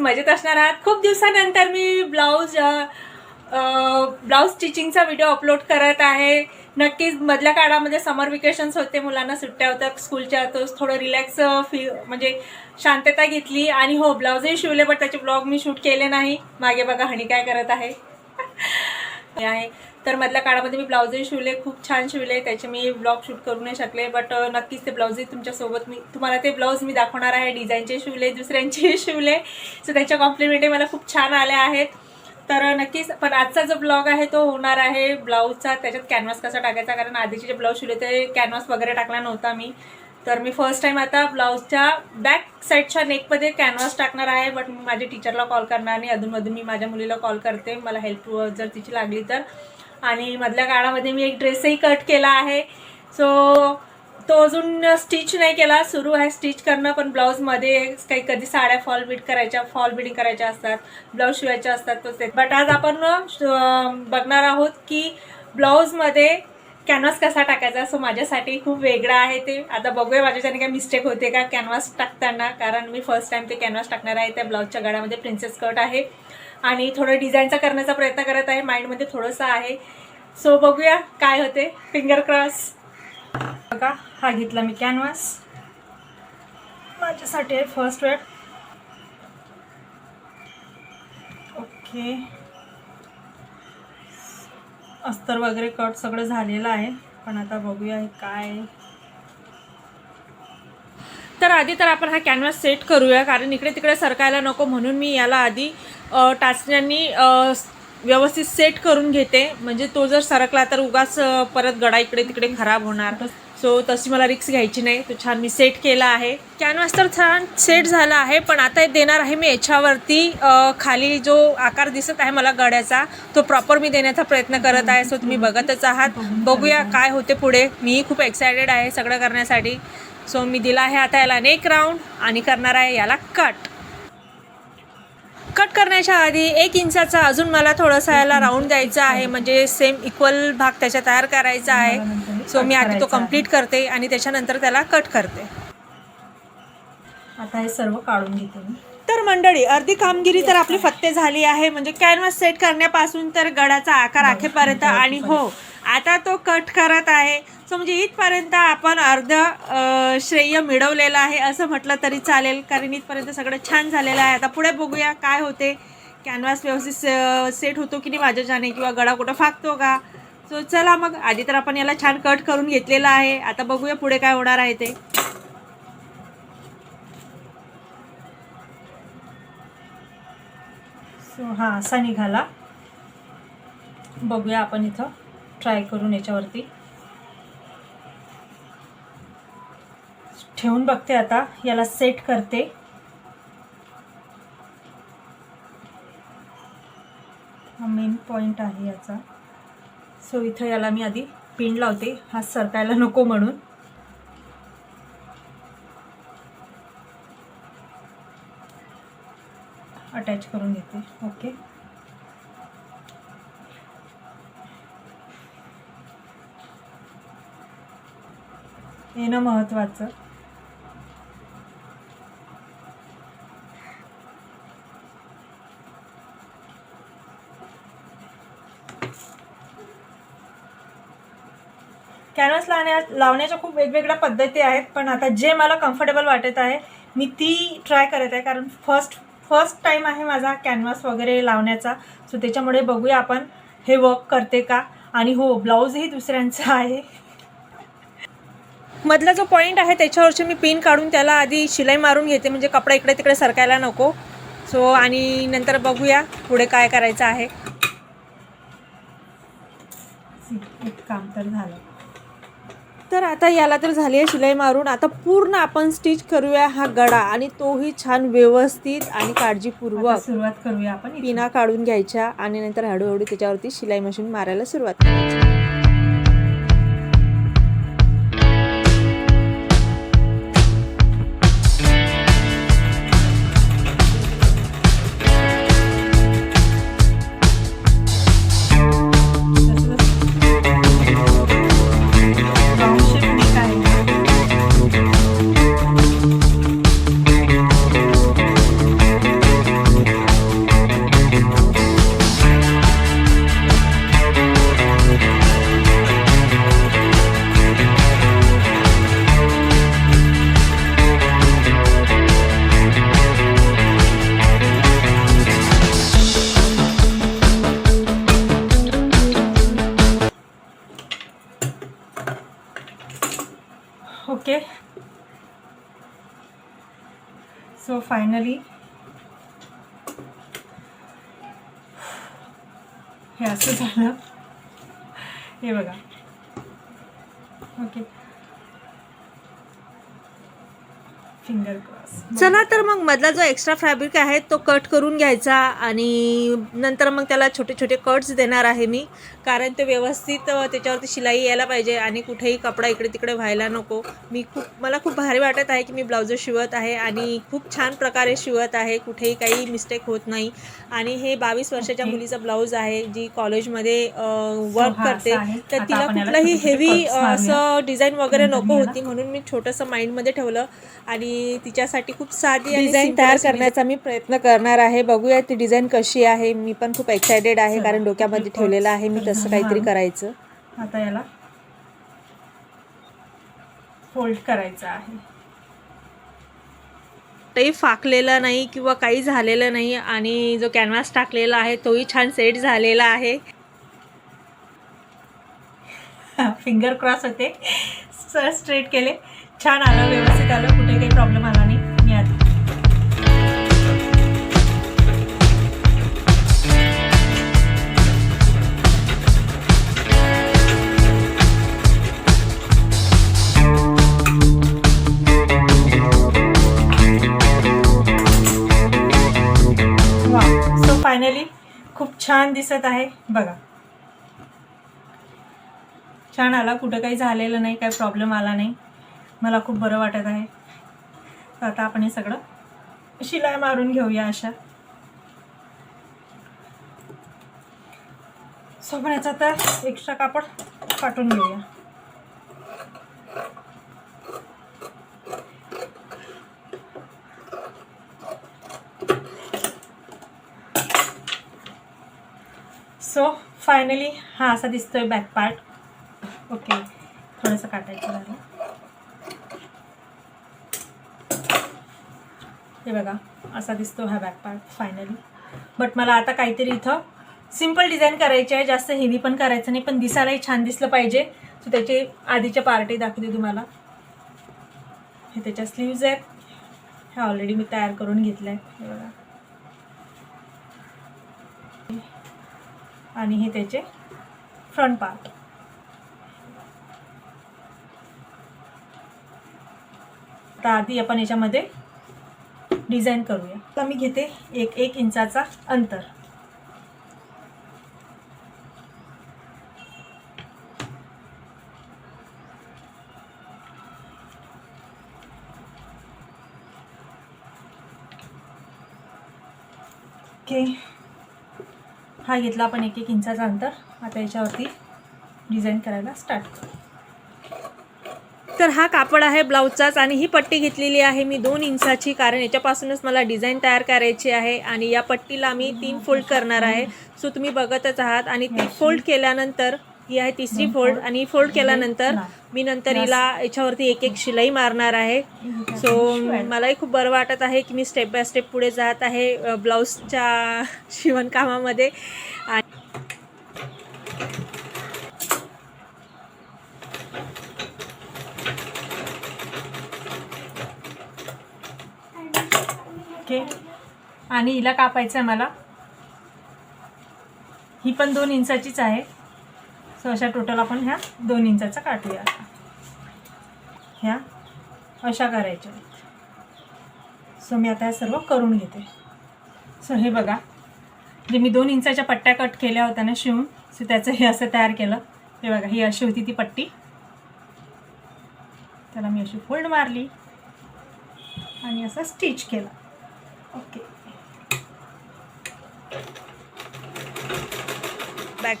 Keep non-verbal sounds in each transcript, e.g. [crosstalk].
मजेत असणार आहात. खूप दिवसानंतर मी ब्लाऊज ब्लाऊज स्टिचिंगचा व्हिडिओ अपलोड करत आहे. नक्कीच मधल्या काळामध्ये समर वेकेशन्स होते मुलांना सुट्ट्या होत्या स्कूलच्या तो थोडं रिलॅक्स फी म्हणजे शांतता घेतली. आणि हो ब्लाऊजही शिवले बट त्याचे ब्लॉग मी शूट केले नाही. मागे बघा हणी काय करत आहे. आहे. तर मधल्या काळामध्ये मी ब्लाऊजही शिवले खूप छान शिवले. त्याचे मी ब्लॉग शूट करू नाही शकले बट नक्कीच ते ब्लाऊजही तुमच्यासोबत मी तुम्हाला ते ब्लाऊज मी दाखवणार आहे. डिझाईनचे शिवले दुसऱ्यांचे शिवले. सो त्याच्या कॉम्प्लिमेंटही मला खूप छान आल्या आहेत. तर नक्कीच पण आजचा जो ब्लॉग आहे तो होणार आहे ब्लाऊजचा त्याच्यात कॅनव्हास कसा टाकायचा? कारण आधीचे जे ब्लाऊज शिवले ते कॅनव्हास वगैरे टाकला नव्हता मी. तर मी फर्स्ट टाईम आता ब्लाऊजच्या बॅक साईडच्या नेकमध्ये कॅनव्हास टाकणार आहे बट मी माझ्या टीचरला कॉल करणार आणि अधूनमधून मी माझ्या मुलीला कॉल करते. मला हेल्प जर तिची लागली तर. आणि मधल्या काळामध्ये मी एक ड्रेसही कट केला आहे. सो तो अजून स्टिच नाही केला. सुरू आहे स्टिच करणं पण ब्लाऊजमध्ये काही कधी साड्या फॉल बीट करायच्या फॉल बिडिंग करायच्या असतात ब्लाऊज शिवायच्या असतात तो बट आज आपण बघणार आहोत की ब्लाऊजमध्ये कॅनव्हास कसा टाकायचा? सो माझ्यासाठी खूप वेगळा आहे ते. आता बघूया माझ्याच्याने काय मिस्टेक होते का कॅनव्हास टाकताना. कारण मी फर्स्ट टाइम ते कॅनव्हास टाकणार आहे. त्या ब्लाऊजच्या गळ्यामध्ये प्रिन्सेस कट आहे. आणि थोडं डिझाईनचा करण्याचा प्रयत्न करत आहे. माइंडमध्ये थोडंसं आहे. सो बघूया काय होते. फिंगर क्रॉस बघा हा घेतला मी कॅनव्हास माझ्यासाठी आहे फर्स्ट वेळ ओके अस्तर वगैरे कट सगळं झालेलं आहे. पण आता बघूया काय. तर आधी तर आपण हा कॅनव्हास सेट करूया कारण इकडे तिकडे सरकायला नको म्हणून मी याला आधी टाचण्यांनी व्यवस्थित सेट करून घेते. म्हणजे तो जर सरकला तर उगाच परत गडा इकडे तिकडे खराब होणार. सो तशी मला रिक्स घ्यायची नाही. तो छान मी सेट केला आहे. कॅनव्हास तर छान सेट झाला आहे पण आता देणार आहे मी याच्यावरती खाली जो आकार दिसत आहे मला गड्याचा तो प्रॉपर मी देण्याचा प्रयत्न करत आहे. सो तुम्ही बघतच आहात. बघूया काय होते पुढे. मीही खूप एक्सायटेड आहे सगळं करण्यासाठी. सो मी दिला आहे आता याला नेक राऊंड आणि करणार आहे याला कट कट करण्याच्या आधी एक इंचाचा अजून मला थोडासा याला राऊंड द्यायचा आहे. म्हणजे सेम इक्वल भाग त्याच्या तयार करायचा आहे. सो मी आधी तो कंप्लीट करते आणि त्याच्यानंतर त्याला कट करते. आता हे सर्व काढून घेते मी. तर मंडळी अर्धी कामगिरी तर आपली फत्ते झाली आहे. म्हणजे कॅनव्हास सेट करण्यापासून तर गडाचा आकार आखेपर्यंत आणि हो आता तो कट करत आहे. सो म्हणजे इथपर्यंत आपण अर्ध श्रेय मिळवलेलं आहे असं म्हटलं तरी चालेल. कारण इथपर्यंत सगळं छान झालेलं आहे. आता पुढे बघूया काय होते. कॅनव्हास व्यवस्थित सेट होतो की नाही माझ्या जाणे किंवा गळा कुठं फाकतो का? सो चला मग. आधी तर आपण याला छान कट करून घेतलेलं आहे. आता बघूया पुढे काय होणार आहे ते. सो हा असा निघाला. बघूया आपण इथं. ट्राय करून याच्यावरती. ठेवून बघते आता याला सेट करते. हा मेन पॉईंट आहे याचा. सो इथं याला मी आधी पिन लावते. हा सरकायला नको म्हणून. अटॅच करून घेते. ओके येणं महत्त्वाचं. कॅनव्हास लावण्या लावण्याच्या खूप वेगवेगळ्या पद्धती आहेत पण आता जे मला कम्फर्टेबल वाटत आहे मी ती ट्राय करत आहे. कारण फर्स्ट फर्स्ट टाईम आहे माझा कॅनव्हास वगैरे लावण्याचा. सो त्याच्यामुळे बघूया आपण हे वर्क करते का? आणि हो ब्लाऊजही दुसऱ्यांचा आहे. मधला जो पॉईंट आहे त्याच्यावरची मी पिन काढून त्याला आधी शिलाई मारून घेते. म्हणजे कपडा इकडे तिकडे सरकायला नको. सो आणि नंतर बघूया पुढे काय करायचं आहे. काम तर झालं. तर आता याला तर झाली आहे शिलाई मारून. आता पूर्ण आपण स्टिच करूया हा गडा आणि तोही छान व्यवस्थित आणि काळजीपूर्वक. सुरुवात करूया आपण पिना काढून घ्यायच्या आणि नंतर हळूहळू त्याच्यावरती शिलाई मशीन मारायला सुरुवात करायची. सो फायनली हे असं झालं हे बघा ओके फिंगर क्रॉस चला तर मग मधला जो एक्स्ट्रा फॅब्रिक आहे तो कट करून घ्यायचा आणि नंतर मग त्याला छोटे छोटे कट्स देणार आहे मी. कारण ते व्यवस्थित त्याच्यावरती शिलाई यायला पाहिजे आणि कुठेही कपडा इकडे तिकडे व्हायला नको. मी खूप मला खूप भारी वाटत आहे की मी ब्लाउज शिवत आहे आणि खूप छान प्रकारे शिवत आहे. कुठेही काही मिस्टेक होत नाही. आणि हे बावीस वर्षाच्या. मुलीचा ब्लाऊज आहे जी कॉलेजमध्ये वर्क करते. तर तिला कुठलंही हेवी. असं डिझाईन वगैरे नको होती म्हणून मी छोटंसं माइंडमध्ये ठेवलं. आणि तिच्यासाठी खूप साधी डिझाईन तयार अशी करण्याचा मी प्रयत्न करणार आहे. बघूया ती डिझाईन कशी आहे. मी पण खूप एक्सायटेड आहे कारण डोक्यामध्ये ठेवलेलं आहे. मी तसं तर काहीतरी. करायचं. आता याला फोल्ड करायचं आहे. तेही फाकलेलं नाही किंवा काही झालेलं नाही आणि जो कॅनव्हास टाकलेला आहे तोही छान सेट झालेला आहे. [laughs] फिंगर क्रॉस होते. स्ट्रेट केले. छान आलं व्यवस्थित आलं कुठे काही प्रॉब्लेम आला नाही. मी आधी सो फायनली खूप छान दिसत आहे. बघा. छान आला कुठं काही झालेलं नाही काही प्रॉब्लेम आला नाही. मला खूप बरं वाटत आहे. तर आता आपण हे सगळं शिलाई मारून घेऊया अशा. सो तर एक्स्ट्रा कापड काटून घेऊया. सो फायनली हा असा दिसतोय बॅक पार्ट ओके थोडंसं काटायचं झालं. हे बघा असा दिसतो हा बॅक पार्ट फायनली बट मला आता काहीतरी इथं सिंपल डिझाईन करायची आहे. जास्त हेवी पण करायचं नाही पण दिसायलाही छान दिसलं पाहिजे. सो त्याचे आधीच्या पार्टी दाखवते तुम्हाला. हे त्याच्या स्लीव्ज आहेत. ह्या ऑलरेडी मी तयार करून घेतलं आहे हे बघा. आणि हे त्याचे फ्रंट पार्ट आता आधी आपण याच्यामध्ये डिझाईन करूया. तर मी घेते एक एक इंचाचा अंतर. ओके हा घेतला आपण एक एक इंचाचा अंतर. आता याच्यावरती डिझाईन करायला स्टार्ट करू. तर हा कापड आहे ब्लाऊजचाच आणि ही पट्टी घेतलेली आहे मी दोन इंचाची कारण याच्यापासूनच मला डिझाईन तयार करायची आहे आणि या पट्टीला मी तीन फोल्ड करणार आहे. सो तुम्ही बघतच आहात आणि ती फोल्ड केल्यानंतर ही आहे तिसरी फोल्ड आणि फोल्ड केल्यानंतर मी नंतर हिला याच्यावरती एक एक शिलाई मारणार आहे. सो मलाही खूप बरं वाटत आहे की मी स्टेप बाय स्टेप पुढे जात आहे ब्लाऊजच्या शिवणकामामध्ये. आणि ओके. आणि हिला कापायचं आहे मला. ही पण दोन इंचाचीच आहे. सो अशा टोटल आपण ह्या दोन इंचाचा काटूया. आता ह्या अशा करायच्या सो मी आता हे सर्व करून घेते. सो हे बघा. जे मी दोन इंचाच्या पट्ट्या कट केल्या होत्या ना शिवून सो त्याचं हे असं तयार केलं. हे बघा ही अशी होती ती पट्टी. त्याला मी अशी फोल्ड मारली. आणि असं स्टिच केलं. ओके बॅक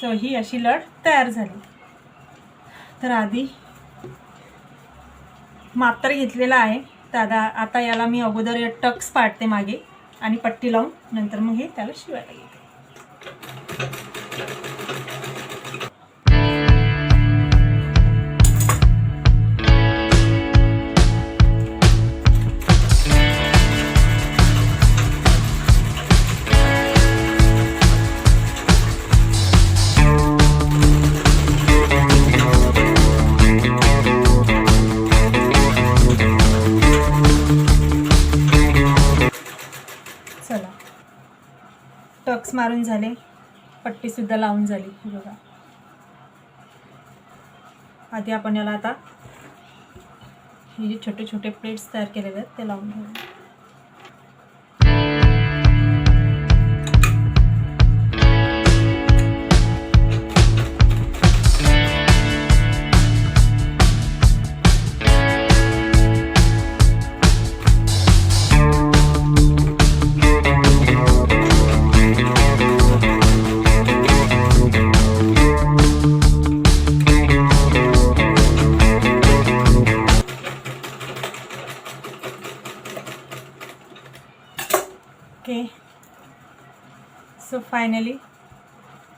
सो ही अशी लढ तयार झाली. तर आधी माप तर घेतलेला आहे. तर आता याला मी अगोदर टक्स पाडते मागे आणि पट्टी लावून नंतर मग हे त्याला शिवायला घेते टक्स मारून झाले. पट्टीसुद्धा लावून झाली. बघा. आधी आपण याला आता हे जे छोटे छोटे प्लेट्स तयार केलेले आहेत ते लावून घेऊ फायनली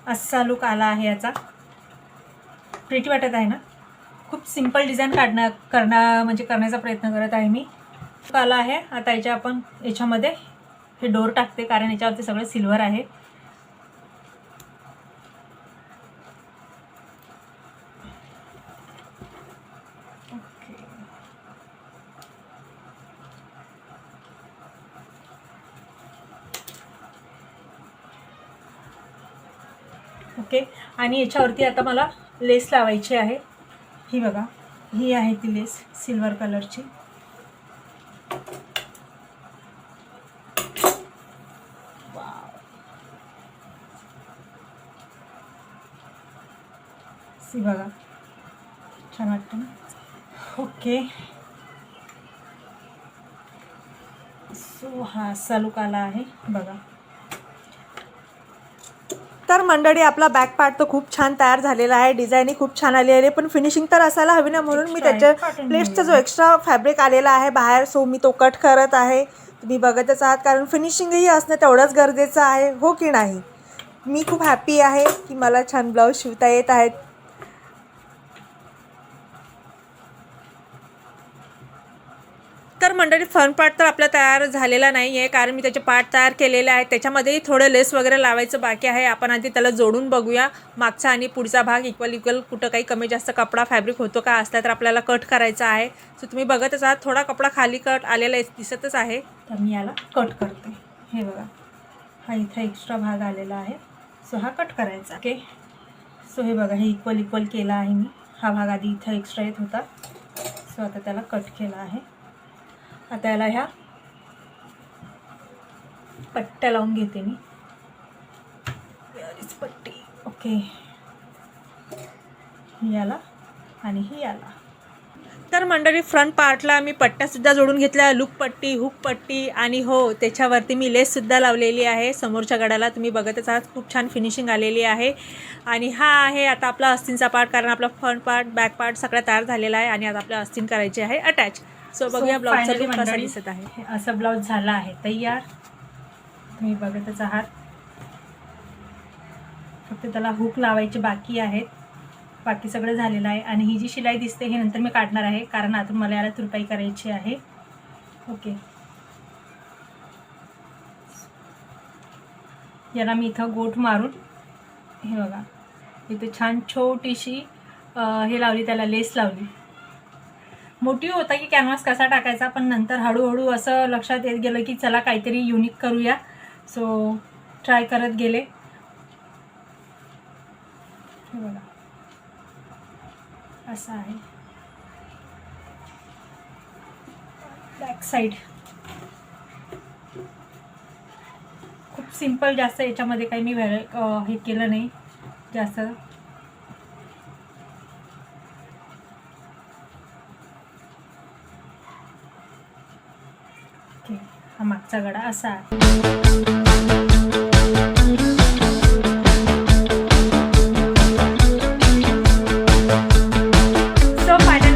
असा लुक आला आहे याचा. प्रिटी वाटत आहे ना? खूप सिंपल डिझाईन काढणं करणं म्हणजे करण्याचा प्रयत्न करत आहे मी. आला आहे. आता याच्या आपण याच्यामध्ये हे डोर टाकते कारण याच्यावरती सगळं सिल्वर आहे. आणि याच्यावरती आता मला लेस लावायची आहे. ही बघा ही आहे ती लेस सिल्वर कलरची. सी बघा छान वाटतं ना? ओके. सो हा सलूक आला आहे बघा. तर मंडळी आपला बॅक पार्ट तर खूप छान तयार झालेला आहे. डिझाईनही खूप छान आली आहे. पण फिनिशिंग तर असायला हवी ना म्हणून मी त्याच्या प्लेट्सचा जो. एक्स्ट्रा फॅब्रिक आलेला आहे बाहेर सो मी तो कट करत आहे. तुम्ही बघतच आहात कारण फिनिशिंगही असणं तेवढंच गरजेचं आहे हो की नाही? मी खूप हॅपी आहे की मला छान ब्लाऊज शिवता येत आहेत. तर मंडळी फन पार्ट तर आपला तयार झालेला नाही आहे कारण मी त्याचे पार्ट तयार केलेले आहेत. त्याच्यामध्येही थोडं लेस वगैरे लावायचं बाकी आहे. आपण आधी त्याला जोडून बघूया. मागचा आणि पुढचा भाग इक्वल इक्वल कुठं काही कमी जास्त कपडा फॅब्रिक होतो का असला तर आपल्याला कट करायचा आहे. सो तुम्ही बघतच आहात थोडा कपडा खाली कट आलेला आहे- दिसतच आहे. तर मी याला कट करते. हे बघा. हा इथं एक्स्ट्रा भाग आलेला आहे. सो हा कट करायचा. ओके सो हे बघा हे इक्वल इक्वल केला आहे मी. हा भाग आधी इथं एक्स्ट्रा येत होता. सो आता त्याला कट केला आहे. आता याला ह्या पट्ट्या लावून घेते मी. पट्टी. ओके. ही याला आणि ही याला. तर मंडळी फ्रंट पार्टला मी पट्ट्यासुद्धा जोडून घेतल्या. लूक पट्टी हुक पट्टी आणि हो त्याच्यावरती मी लेससुद्धा लावलेली आहे. समोरच्या गडाला तुम्ही बघतच आहात खूप छान फिनिशिंग आलेली आहे. आणि हा आहे आता आपला अस्तींचा पार्ट कारण आपला फ्रंट पार्ट बॅक पार्ट सगळा तयार झालेला आहे आणि आता आपल्या अस्थिन करायची आहे अटॅच सो बघूया finally लुक कसा दिसत आहे. असं ब्लाऊज झाला आहे. तयार. तुम्ही बघतच आहात फक्त त्याला हुक लावायचे बाकी आहेत. बाकी सगळं झालेलं आहे. आणि ही जी शिलाई दिसते ही नंतर मी काढणार आहे. कारण आतून मला याला तुरपाई करायची आहे. ओके. याला मी इथं गोठ मारून हे बघा. इथे छान छोटीशी हे लावली त्याला लेस लावली. मोठी होता की कॅनव्हास कसा टाकायचा पण नंतर हळूहळू असं लक्षात येत गेलं की चला काहीतरी युनिक करूया. सो ट्राय करत गेले. बघा. असं आहे. बॅक साईड खूप सिंपल जास्त याच्यामध्ये काही मी वेळ हे केलं नाही. जास्त. हा मागचा गडा असा आहे.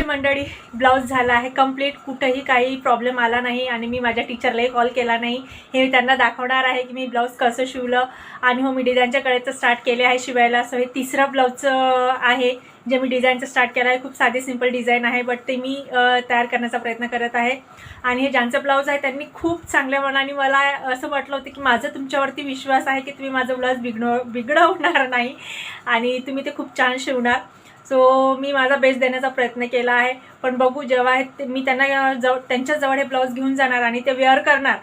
मंडळी ब्लाऊज झाला आहे कंप्लीट कुठंही काही प्रॉब्लेम आला नाही आणि मी माझ्या टीचरलाही कॉल केला नाही. हे मी त्यांना दाखवणार आहे की मी ब्लाऊज कसं शिवलं. आणि हो मी डिझाईनच्या तर स्टार्ट केले आहे शिवायला. सो हे तिसरं ब्लाऊजचं आहे. जे मी डिझाईनचं स्टार्ट केलं आहे खूप साधी सिंपल डिझाईन आहे बट ते मी तयार करण्याचा प्रयत्न करत आहे. आणि हे ज्यांचं ब्लाऊज आहे त्यांनी खूप चांगल्या मनाने मला असं वाटलं होतं की माझं तुमच्यावरती विश्वास आहे की तुम्ही माझं ब्लाऊज बिघडव बिघडवणार नाही आणि तुम्ही ते खूप छान शिवणार. सो मी माझा बेस्ट देण्याचा प्रयत्न केला आहे. पण बघू जेव्हा हे ते- मी त्यांना जवळ त्यांच्याजवळ हे ब्लाऊज घेऊन जाणार आणि ते वेअर करणार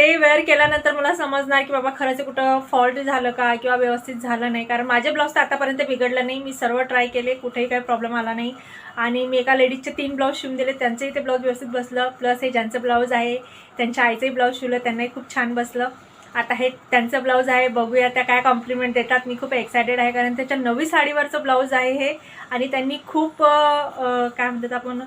ते वेअर केल्यानंतर मला समजणार की बाबा खरंच कुठं फॉल्ट झालं का किंवा व्यवस्थित झालं नाही. कारण माझे ब्लाऊज तर आतापर्यंत बिघडलं नाही. मी सर्व ट्राय केले. कुठेही काही प्रॉब्लेम आला नाही. आणि मी एका लेडीजचे तीन ब्लाऊज शिवून दिले. त्यांचंही ते ब्लाऊज व्यवस्थित बसलं. प्लस हे ज्यांचं ब्लाऊज आहे त्यांच्या आईचंही ब्लाऊज शिवलं. त्यांनाही खूप छान बसलं. आता हे त्यांचं ब्लाऊज आहे. बघूया त्या काय कॉम्प्लिमेंट देतात. मी खूप एक्सायटेड आहे. कारण त्याच्या नवी साडीवरचं ब्लाऊज आहे हे. आणि त्यांनी खूप काय म्हणतात आपण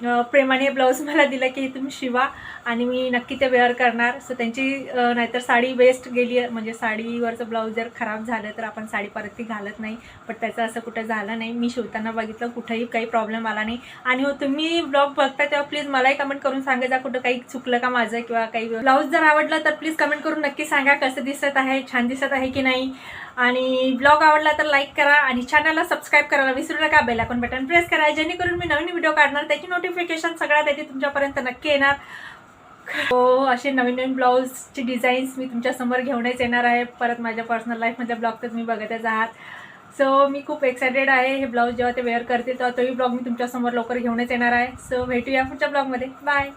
प्रेमाने ब्लाऊज मला दिलं की हे तुम्ही शिवा आणि मी नक्की ते वेअर करणार. सो त्यांची नाहीतर साडी वेस्ट गेली म्हणजे साडीवरचं ब्लाऊज जर खराब झालं तर आपण साडी परत ती घालत नाही. पण त्याचं असं कुठं झालं नाही. मी शिवताना बघितलं कुठंही काही प्रॉब्लेम आला नाही. आणि हो तुम्ही ब्लॉग बघता तेव्हा प्लीज मलाही कमेंट करून सांगा जा कुठं काही चुकलं का माझं किंवा काही ब्लाऊज जर आवडला तर प्लीज कमेंट करून नक्की सांगा कसं दिसत आहे छान दिसत आहे की नाही. आणि ब्लॉग आवडला तर लाईक करा आणि चॅनलला सबस्क्राईब करायला विसरू नका. बेल आयकॉन बटन प्रेस करा. जेणेकरून मी नवीन व्हिडिओ काढणार त्याची नोटिफिकेशन सगळ्यात आधी तुमच्यापर्यंत नक्की येणार. हो असे नवीन नवीन ब्लाऊजचे डिझाईन्स मी तुमच्यासमोर घेऊनच येणार आहे. परत माझ्या पर्सनल लाईफमधल्या ब्लॉग तर तुम्ही बघतच आहात. सो मी खूप एक्सायटेड आहे हे ब्लाऊज जेव्हा ते वेअर करतील तेव्हा तोही ब्लॉग मी तुमच्यासमोर लवकर घेऊनच येणार आहे. सो भेटूया पुढच्या ब्लॉगमध्ये बाय